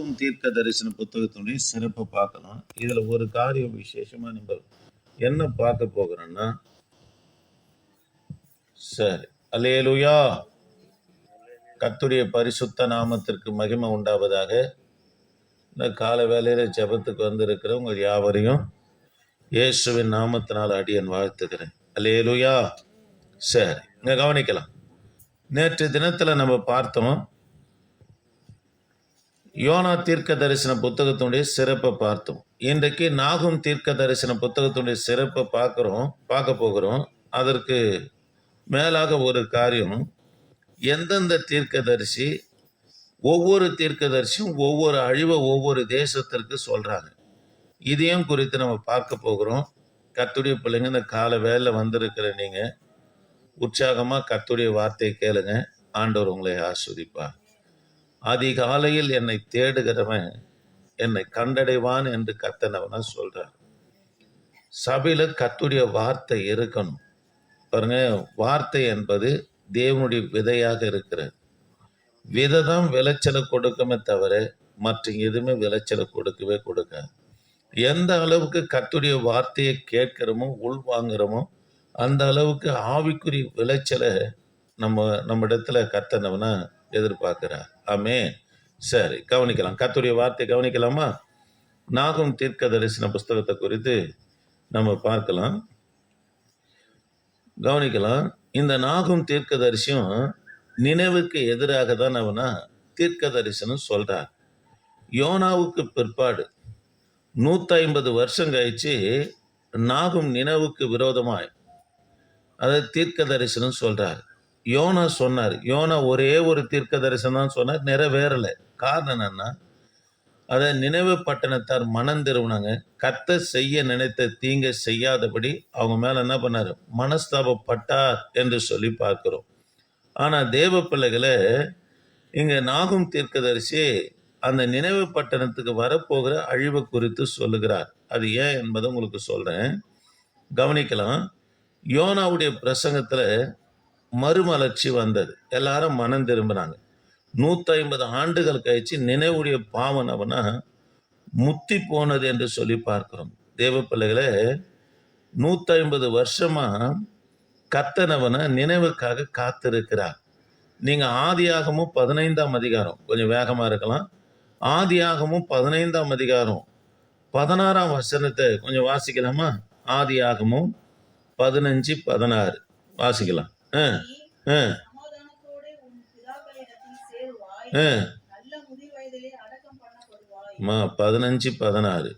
நாக்கும் தீர்க்க தரிசன புத்தகத்தினுடைய சிறப்பை பார்க்கலாம். இதுல ஒரு காரியம் விசேஷமா நம்ம என்ன பார்க்க போகிறோம்னா சரி அலேலுயா கத்துடைய பரிசுத்த நாமத்திற்கு மகிமை உண்டாவதாக. இந்த கால வேலையில் ஜெபத்துக்கு வந்திருக்கிற உங்கள் யாவரையும் இயேசுவின் நாமத்தினால் அடியன் வாழ்த்துக்கிறேன் அலேலுயா சரி இங்க கவனிக்கலாம். நேற்று தினத்துல நம்ம பார்த்தோம் யோனா தீர்க்க தரிசன புத்தகத்தினுடைய சிறப்பை பார்த்தோம். இன்றைக்கு நாகும் தீர்க்க தரிசன புத்தகத்தினுடைய சிறப்பை பார்க்குறோம் பார்க்க போகிறோம். அதற்கு மேலாக ஒரு காரியம் எந்தெந்த தீர்க்கதரிசி ஒவ்வொரு தீர்க்கதரிசியும் ஒவ்வொரு அழிவை ஒவ்வொரு தேசத்திற்கு சொல்கிறாங்க இதையும் குறித்து நம்ம பார்க்க போகிறோம். கத்துடைய பிள்ளைங்க இந்த கால வேலை வந்திருக்கிற நீங்கள் உற்சாகமாக கத்துடைய வார்த்தையை கேளுங்க. ஆண்டவர் உங்களை ஆஸ்வதிப்பார். அதிகாலையில் என்னை தேடுகிறவன் என்னை கண்டடைவான் என்று கத்தனவனா சொல்றார். சபையில கத்துடைய வார்த்தை இருக்கணும். பாருங்க வார்த்தை என்பது தேவனுடைய விதையாக இருக்கிறது. விதை தான் விளைச்சலை கொடுக்குமே தவிர மற்ற எதுவுமே விளைச்சலை கொடுக்கவே கொடுக்காது. எந்த அளவுக்கு கத்துடைய வார்த்தையை கேட்கிறோமோ உள்வாங்குறோமோ அந்த அளவுக்கு ஆவிக்குரிய விளைச்சலை நம்ம நம்ம இடத்துல கத்தனவனா எதிர்பார்க்கிறார். ஆமே சரி கவனிக்கலாம். கத்துடைய வார்த்தை கவனிக்கலாமா? நாகும் தீர்க்க தரிசன புஸ்தகத்தை குறித்து நம்ம பார்க்கலாம். கவனிக்கலாம். இந்த நாகும் தீர்க்க தரிசியம் நினைவுக்கு எதிராக தான் அவனா தீர்க்க தரிசனம் சொல்றார். யோனாவுக்கு பிற்பாடு நூத்தி ஐம்பது வருஷம் கழிச்சு நாகும் நினைவுக்கு விரோதமாய் அதை தீர்க்க தரிசனம் சொல்றார். யோனா சொன்னார். யோனா ஒரே ஒரு தீர்க்க தரிசனம் தான் சொன்னார் நிறைவேறலை. காரணம் என்னன்னா அதை நினைவு பட்டணத்தார் மனம் திரும்பினாங்க. கத்த செய்ய நினைத்த தீங்க செய்யாதபடி அவங்க மேல என்ன பண்ணார்? மனஸ்தாபப்பட்டார் என்று சொல்லி பார்க்கிறோம். ஆனால் தேவ பிள்ளைகளை இங்கே நாகும் தீர்க்கதரிசி அந்த நினைவு பட்டணத்துக்கு வரப்போகிற அழிவு குறித்து சொல்லுகிறார். அது ஏன் என்பதை உங்களுக்கு சொல்கிறேன் கவனிக்கலாம். யோனாவுடைய பிரசங்கத்தில் மறுமலர்ச்சி வந்தது. எல்லாரும் மனம் திரும்பினாங்க. நூத்தி ஐம்பது ஆண்டுகள் கழிச்சு நினைவுடைய பாவம் அவனா முத்தி போனது என்று சொல்லி பார்க்கிறோம். தேவ பிள்ளைகளே நூத்தி ஐம்பது வருஷமா கத்தனவனை நினைவுக்காக காத்திருக்கிறார். நீங்க ஆதியாகமும் பதினைந்தாம் அதிகாரம் கொஞ்சம் வேகமா இருக்கலாம். ஆதியாகமும் பதினைந்தாம் அதிகாரம் பதினாறாம் வசனத்தை கொஞ்சம் வாசிக்கலாமா? ஆதியாகமும் பதினஞ்சு பதினாறு. வாசிக்கலாம். பதினஞ்சு பதினாறு.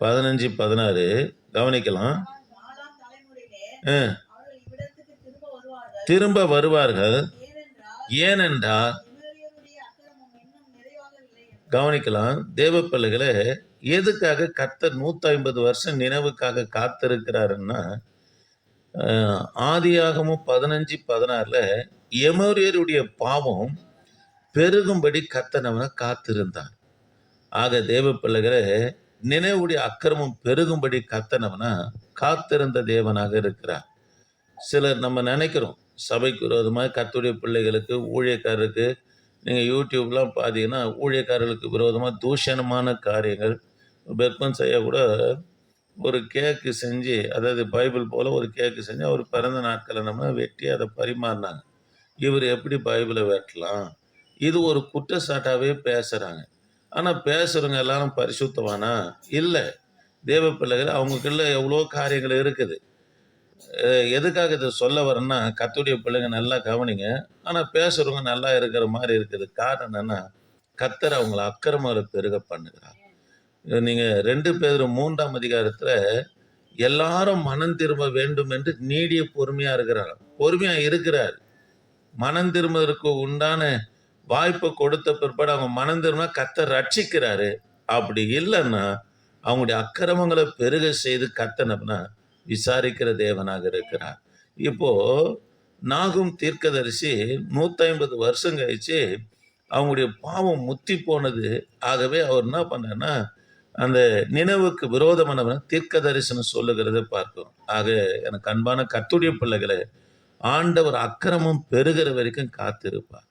பதினஞ்சு பதினாறு. கவனிக்கலாம். திரும்ப வருவார்கள். ஏனென்றால் என்று. கவனிக்கலாம். தேவ பிள்ளைகளே எதுக்காக கர்த்தர் நூத்தி ஐம்பது வருஷம் நினைவுக்காக காத்திருக்கிறாருன்னா ஆதியாகமும் பதினஞ்சு பதினாறுல எமோரியருடைய பாவம் பெருகும்படி கத்தனவனை காத்திருந்தார். ஆக தேவ பிள்ளைகளே நினைவுடைய அக்கிரமம் பெருகும்படி கத்தனவனா காத்திருந்த தேவனாக இருக்கிறார். சிலர் நம்ம நினைக்கிறோம் சபைக்கு விரோதமாக கத்துடைய பிள்ளைகளுக்கு ஊழியக்காரருக்கு நீங்கள் யூடியூப்லாம் பார்த்தீங்கன்னா ஊழியக்காரர்களுக்கு விரோதமாக தூஷணமான காரியங்கள் பெர்பன் செய்ய கூட ஒரு கேக்கு செஞ்சு அதாவது பைபிள் போல் ஒரு கேக்கு செஞ்சு அவர் பிறந்த நாட்களை நம்ம வெட்டி அதை பரிமாறினாங்க. இவர் எப்படி பைபிளை வெட்டலாம்? இது ஒரு குற்றச்சாட்டாகவே பேசுகிறாங்க ஆனால் பேசுகிறவங்க எல்லாரும் பரிசுத்தவானா? இல்லை. தேவ பிள்ளைகள் அவங்களுக்குள்ள எவ்வளோ காரியங்கள் இருக்குது. எதுக்காக இதை சொல்ல வரேன்னா கத்துடைய பிள்ளைங்க நல்லா கவனிங்க. ஆனால் பேசுகிறவங்க நல்லா இருக்கிற மாதிரி இருக்குது. காரணம் என்னன்னா கத்தர் அவங்கள அக்கிரமரை பெருக பண்ணுகிறார். நீங்கள் ரெண்டு பேர் மூன்றாம் அதிகாரத்தில் எல்லாரும் மனம் திரும்ப வேண்டும் என்று நீடிய பொறுமையாக இருக்கிறார். பொறுமையாக இருக்கிறார். மனம் திரும்பதற்கு உண்டான வாய்ப்பை கொடுத்த பிற்பாடு அவங்க மனம் திரும்ப கத்தை ரட்சிக்கிறாரு. அப்படி இல்லைன்னா அவங்களுடைய அக்கிரமங்களை பெருக செய்து கத்தனம்னா விசாரிக்கிற தேவனாக இருக்கிறார். இப்போ நாகும் தீர்க்கதரிசி நூற்றி ஐம்பது வருஷம் கழிச்சு அவங்களுடைய பாவம் முத்தி போனது. ஆகவே அவர் என்ன பண்ணார்னா அந்த நினைவுக்கு விரோதமானவன் தீர்க்க தரிசனம் சொல்லுகிறத பார்க்கிறோம். ஆக எனக்கு அன்பான கத்துடைய பிள்ளைகளை ஆண்டவர் அக்கிரமம் பெருகிற வரைக்கும் காத்திருப்பார்.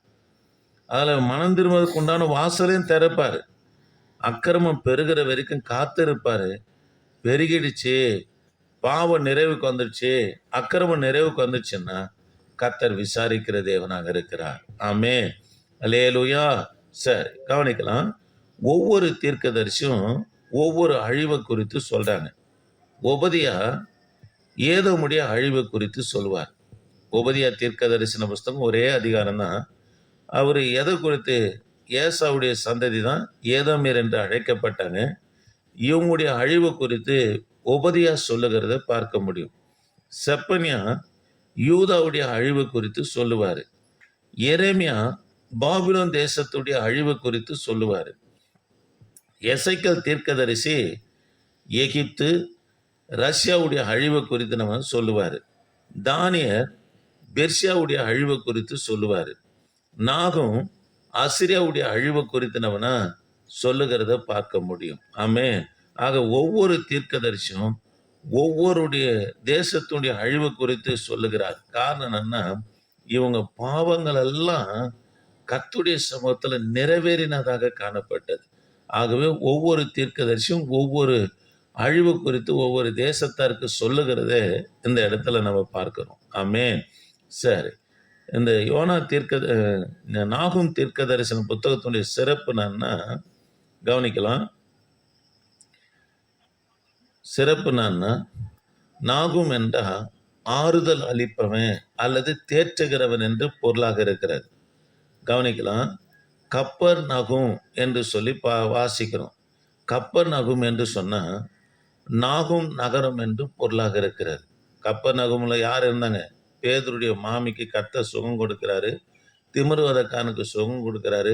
அதில் மனம் திரும்புவதற்கு உண்டான வாசலையும் திறப்பார். அக்கிரமம் பெருகிற வரைக்கும் காத்திருப்பார். பெருகிடுச்சு பாவம் நிறைவுக்கு வந்துடுச்சு அக்கிரமம் நிறைவுக்கு வந்துடுச்சுன்னா கத்தர் விசாரிக்கிற தேவனாக இருக்கிறார். ஆமே அலேலுயா சரி கவனிக்கலாம். ஒவ்வொரு தீர்க்கதரிசியும் ஒவ்வொரு அழிவை குறித்து சொல்கிறாங்க உபதியா ஏதோ முடிய அழிவை குறித்து சொல்லுவார் உபதியா தீர்க்க தரிசன புஸ்தகம் ஒரே அதிகாரம் தான் அவர் எதை குறித்து ஏசாவுடைய சந்ததி தான் ஏதோமீர் என்று அழைக்கப்பட்டாங்க. இவங்களுடைய அழிவு குறித்து உபதியா சொல்லுகிறத பார்க்க முடியும். செப்பனியா யூதாவுடைய அழிவு குறித்து சொல்லுவார். எரேமியா பாபிலோன் தேசத்துடைய அழிவு குறித்து சொல்லுவார். எசைக்கல் தீர்க்கதரிசி எகிப்து ரஷ்யாவுடைய அழிவு குறித்து நம்ம சொல்லுவார். தானியர் பெர்ஷியாவுடைய அழிவு குறித்து சொல்லுவார். நாகும் அசிரியாவுடைய அழிவு குறித்து நம்மனா சொல்லுகிறத பார்க்க முடியும். ஆமே ஆக ஒவ்வொரு தீர்க்கதரிசியும் ஒவ்வொருடைய தேசத்துடைய அழிவு குறித்து சொல்லுகிறார். காரணம் என்னன்னா இவங்க பாவங்கள் எல்லாம் கத்துடைய சமூகத்தில் நிறைவேறினதாக காணப்பட்டது. ஆகவே ஒவ்வொரு தீர்க்கதரிசியும் ஒவ்வொரு அழிவு குறித்து ஒவ்வொரு தேசத்தாருக்கு சொல்லுகிறதே இந்த இடத்துல நம்ம பார்க்கிறோம். ஆமே சரி. இந்த யோனா தீர்க்க நாகும் தீர்க்க தரிசன புத்தகத்தினுடைய சிறப்பு என்னன்னா கவனிக்கலாம். சிறப்பு என்னன்னா நாகும் என்றால் ஆறுதல் அளிப்பவன் அல்லது தேற்றுகிறவன் என்று பொருளாக இருக்கிறது. கவனிக்கலாம். கப்பர் நகும் என்று சொல்லி பா வாசிக்கிறோம். கப்பர் நகும் என்று சொன்னால் நாகும் நகரம் என்று பொருளாக இருக்கிறது. கப்பர் நகும்ல யார் இருந்தாங்க? பேதருடைய மாமிக்கு கத்த சுகம் கொடுக்கிறாரு. திமிருவதக்கானுக்கு சுகம் கொடுக்கிறாரு.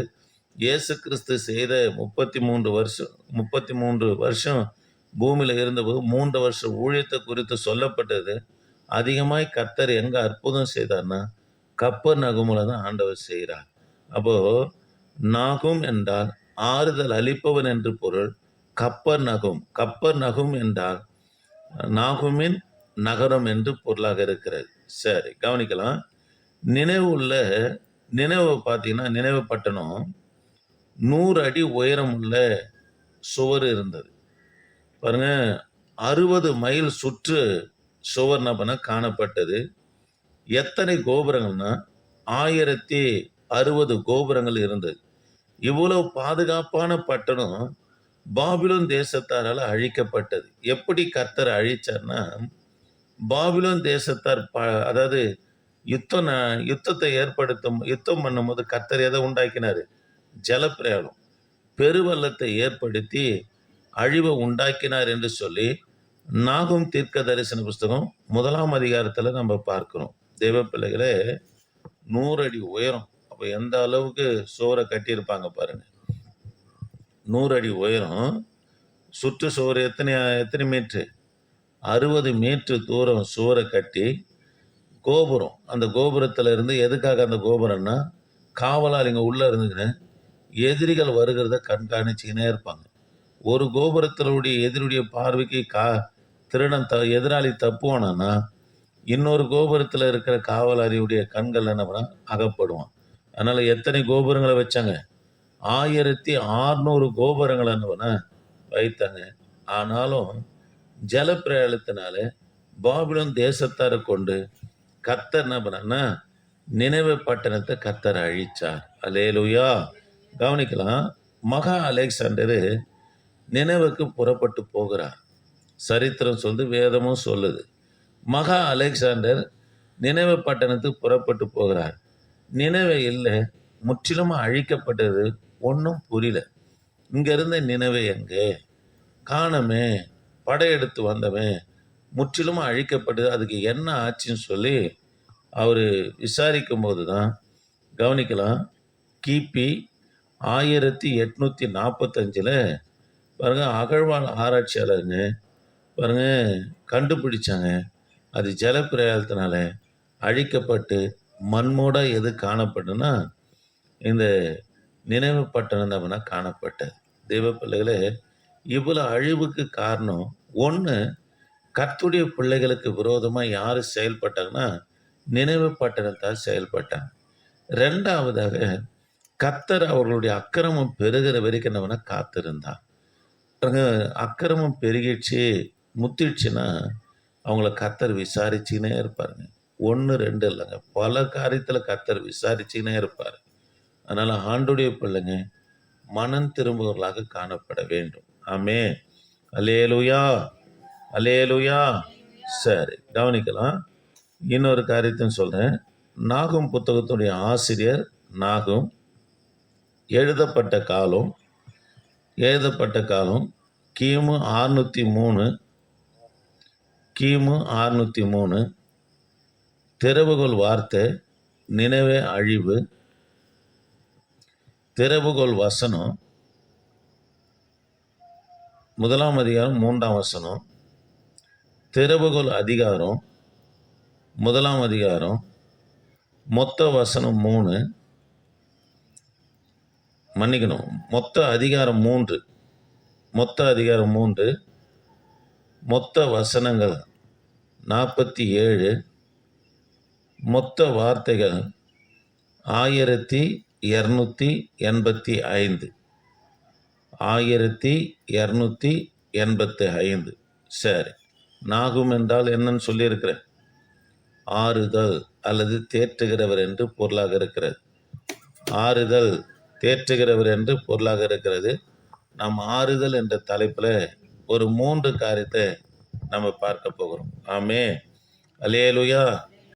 இயேசு கிறிஸ்து செய்த முப்பத்தி மூன்று வருஷம் முப்பத்தி மூன்று வருஷம் பூமியில் இருந்தபோது மூன்று வருஷம் ஊழியத்தை குறித்து சொல்லப்பட்டது. அதிகமாய் கர்த்தர் எங்கே அற்புதம் செய்தார்னா கப்பர் நகுமுல தான் ஆண்டவர் செய்கிறார். அப்போது நாகும் என்றால் ஆறுதல் அளிப்பவன் என்று பொருள். கப்பர் நகும். கப்பர் நகும் என்றால் நாகுமின் நகரம் என்று பொருளாக இருக்கிறது. சரி கவனிக்கலாம். நினைவு உள்ள நினைவு பார்த்தீங்கன்னா நினைவு பட்டணம் நூறு அடி உயரம் உள்ள சுவர் இருந்தது. பாருங்க அறுபது மைல் சுற்று சுவர் நபன காணப்பட்டது. எத்தனை கோபுரங்கள்னா ஆயிரத்தி அறுபது கோபுரங்கள் இருந்தது. இவ்வளவு பாதுகாப்பான பட்டணம் பாபிலோன் தேசத்தாரால் அழிக்கப்பட்டது. எப்படி கர்த்தர் அழிச்சார்னா பாபிலோன் தேசத்தார் ப அதாவது யுத்தம் யுத்தத்தை ஏற்படுத்தும் யுத்தம் பண்ணும்போது கர்த்தர் எதை உண்டாக்கினாரு? ஜலப்பிரயாணம். பெருவெள்ளத்தை ஏற்படுத்தி அழிவை உண்டாக்கினார் என்று சொல்லி நாகும் தீர்க்க தரிசன புஸ்தகம் முதலாம் அதிகாரத்தில் நம்ம பார்க்கிறோம். தெய்வ பிள்ளைகளே நூறு அடி உயரம். அப்போ எந்த அளவுக்கு சுவரை கட்டியிருப்பாங்க பாருங்க. நூறு அடி உயரம் சுற்று சுவர் எத்தனை எத்தனை மீட்ரு? அறுபது மீட்ரு தூரம் சுவரை கட்டி கோபுரம் அந்த கோபுரத்தில் இருந்து எதுக்காக அந்த கோபுரம்னா காவலாளிங்க உள்ளே இருந்துக்கின்னு எதிரிகள் வருகிறத கண்காணிச்சுக்கினே இருப்பாங்க. ஒரு கோபுரத்தினுடைய எதிரியுடைய பார்வைக்கு கா திருடன் த எதிராளி தப்புவானா இன்னொரு கோபுரத்தில் இருக்கிற காவலாளியுடைய கண்கள் என்ன பண்ணால் அகப்படுவான். அதனால் எத்தனை கோபுரங்களை வச்சாங்க? ஆயிரத்தி ஆறுநூறு கோபுரங்களை என்ன வைத்தாங்க. ஆனாலும் ஜலப்பிரயாணத்தினால பாபிலோன் தேசத்தாரை கொண்டு கத்தர் என்ன பண்ணான்னா நினைவு பட்டணத்தை கத்தர் அழிச்சார். அலேலுயா கவனிக்கலாம். மகா அலெக்சாண்டரு நினைவுக்கு புறப்பட்டு போகிறார். சரித்திரம் சொல்லுது வேதமும் சொல்லுது. மகா அலெக்சாண்டர் நினைவு பட்டணத்துக்கு புறப்பட்டு போகிறார். நினைவே இல்லை. முற்றிலும் அழிக்கப்பட்டது ஒன்றும் புரியல. இங்கேருந்த நினைவே நினைவு எங்கே? காணமே படையெடுத்து வந்தவன் முற்றிலும் அழிக்கப்பட்டது. அதுக்கு என்ன ஆச்சுன்னு சொல்லி அவர் விசாரிக்கும் போது தான் கவனிக்கலாம். கிபி ஆயிரத்தி எட்நூற்றி நாற்பத்தஞ்சில் பாருங்க அகழ்வாழ் ஆராய்ச்சியாளருங்க பாருங்க கண்டுபிடிச்சாங்க. அது ஜலப்பிரயாணத்தினால அழிக்கப்பட்டு மண்மூடாக எது காணப்பட்டுன்னா இந்த நினைவு பட்டணம் நம்மனா காணப்பட்டது தெய்வ பிள்ளைகளே இவ்வளோ அழிவுக்கு காரணம் ஒன்று கத்துடைய பிள்ளைகளுக்கு விரோதமாக யார் செயல்பட்டாங்கன்னா நினைவு பட்டணத்தால் செயல்பட்டாங்க. ரெண்டாவதாக கத்தர் அவர்களுடைய அக்கிரமம் பெருகிற வரைக்கும் என்ன பண்ண காத்திருந்தார் அக்கிரமம் பெருகிடுச்சு முத்திடுச்சுன்னா அவங்கள கத்தர் விசாரிச்சுன்னே இருப்பாருங்க. ஒன்று ரெண்டு இல்லைங்க. பல காரியத்தில் கத்தர் விசாரிச்சுக்கினே இருப்பார். அதனால் ஆண்டுடைய பிள்ளைங்க மனம் திரும்புவர்களாக காணப்பட வேண்டும். ஆமே அலேலுயா அலேலுயா சரி கவனிக்கலாம். இன்னொரு காரியத்தையும் சொல்கிறேன் நாகும் புத்தகத்துடைய ஆசிரியர் நாகும் எழுதப்பட்ட காலம் எழுதப்பட்ட காலம் கிமு ஆறுநூற்றி மூணு கிமு ஆறுநூற்றி மூணு திறவுகோல் வார்த்தை நினைவே அழிவு. திறவுகோல் வசனம். முதலாம் அதிகாரம் மூன்றாம் வசனம். திறவுகோல் அதிகாரம். முதலாம் அதிகாரம். மொத்த வசனம் மூணு. மன்னிக்கணும். மொத்த அதிகாரம் மூன்று. மொத்த அதிகாரம் மூன்று. மொத்த வசனங்கள் நாற்பத்தி ஏழு. மொத்த வார்த்தைகள் ஆயிரத்தி இரநூத்தி எண்பத்தி ஐந்து. ஆயிரத்தி இரநூத்தி எண்பத்தி ஐந்து. சரி நாகும் என்றால் என்னன்னு சொல்லியிருக்கிறேன். ஆறுதல் அல்லது தேற்றுகிறவர் என்று பொருளாக இருக்கிறது. ஆறுதல் தேற்றுகிறவர் என்று பொருளாக இருக்கிறது. நாம் ஆறுதல் என்ற தலைப்பில் ஒரு மூன்று காரியத்தை நம்ம பார்க்க போகிறோம். ஆமே அலேலுயா